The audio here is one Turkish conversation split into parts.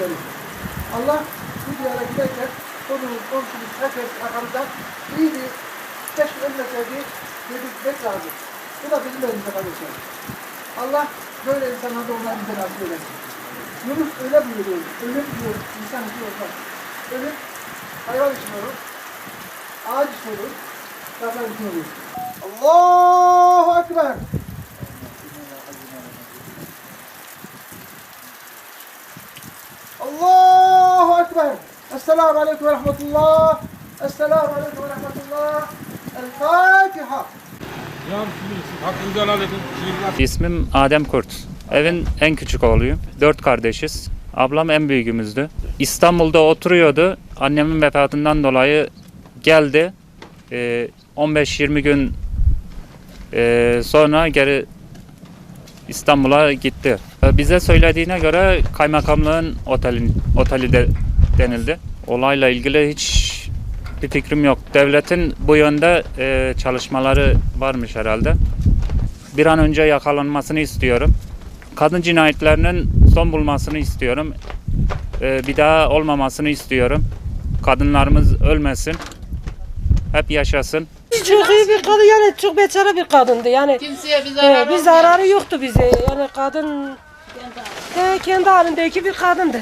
bizleri. Allah bu diyara giderken konumuz, komşumuz, herkes arkamızdan iyi bir keşke ölmeseydi dedirtmek lazım. Bu da bizim elimizde kardeşler. Allah böyle insanlarda olan bize nasip eylesin. Yunus öyle buyuruyor. Ölüm diyor, insan için olmaz. Ölüm hayvan için olur. Ağaç için olur. Zaten için olur. Allahu Ekber. Ve Rahmetullah. El Fatiha. Ya Bismillah. Hakkınızı helal edin. Şiirler İsmim Adem Kurt. Evin en küçük oğluyum. Dört kardeşiz. Ablam en büyüğümüzdü. İstanbul'da oturuyordu. Annemin vefatından dolayı geldi. Ee, 15-20 gün ee, sonra geri İstanbul'a gitti. Ee, Bize söylediğine göre kaymakamlığın otelin, oteli de denildi. Olayla ilgili hiç bir fikrim yok. Devletin bu yönde ee, çalışmaları varmış herhalde bir an önce yakalanmasını istiyorum. Kadın cinayetlerinin son bulmasını istiyorum. Ee, bir daha olmamasını istiyorum. Kadınlarımız ölmesin. Hep yaşasın. Çok iyi bir kadın yani çok beçara bir kadındı yani. Kimseye bir Ee, zarar bir zararı yoktu bize yani kadın He, kendi halindeki bir kadındı.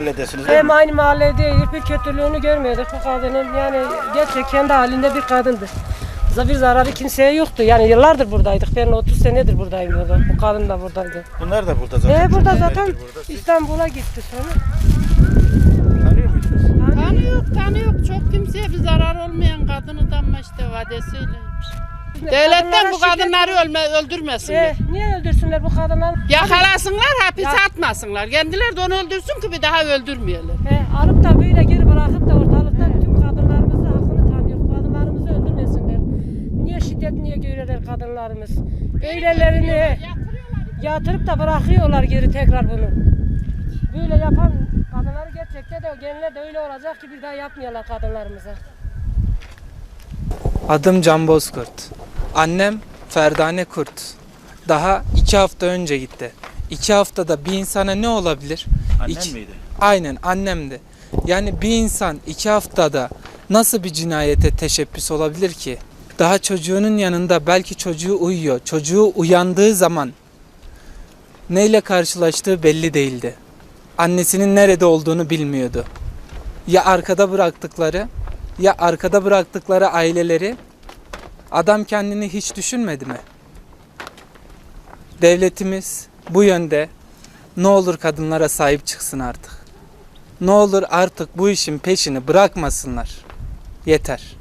Mahalledesiniz değil Hem mi? aynı mahalledeyiz bir kötülüğünü görmüyorduk bu kadının yani gerçek kendi halinde bir kadındı. Bize bir zararı kimseye yoktu yani yıllardır buradaydık ben 30 senedir buradayım burada bu kadın da buradaydı. Bunlar da burada zaten. Ee, burada zaten burada. Siz İstanbul'a gitti sonra. tanıyor muydunuz? Tanıyor, tanıyor. Çok kimseye bir zarar olmayan kadını da ama işte vadesiyle. Devletten bu kadınları ölme, öldürmesinler. Ee, niye öldürsünler bu kadınları? Yakalasınlar, hapise Ya- atmasınlar. Kendileri de onu öldürsün ki bir daha öldürmeyelim. He, alıp da böyle geri bırakıp da ortalıktan tüm kadınlarımızı hakkını tanıyor. Kadınlarımızı öldürmesinler. Niye şiddet niye görürler kadınlarımız? Öylelerini yatırıp da bırakıyorlar geri tekrar bunu. Böyle yapan kadınları gerçekten de genelde de öyle olacak ki bir daha yapmıyorlar kadınlarımıza. Adım Can Bozkurt. Annem Ferdane Kurt. Daha iki hafta önce gitti. İki haftada bir insana ne olabilir? Annen İki- miydi? Aynen annemdi. Yani bir insan iki haftada nasıl bir cinayete teşebbüs olabilir ki? Daha çocuğunun yanında belki çocuğu uyuyor. Çocuğu uyandığı zaman neyle karşılaştığı belli değildi. Annesinin nerede olduğunu bilmiyordu. Ya arkada bıraktıkları ya arkada bıraktıkları aileleri adam kendini hiç düşünmedi mi? Devletimiz bu yönde ne olur kadınlara sahip çıksın artık. Ne olur artık bu işin peşini bırakmasınlar. Yeter.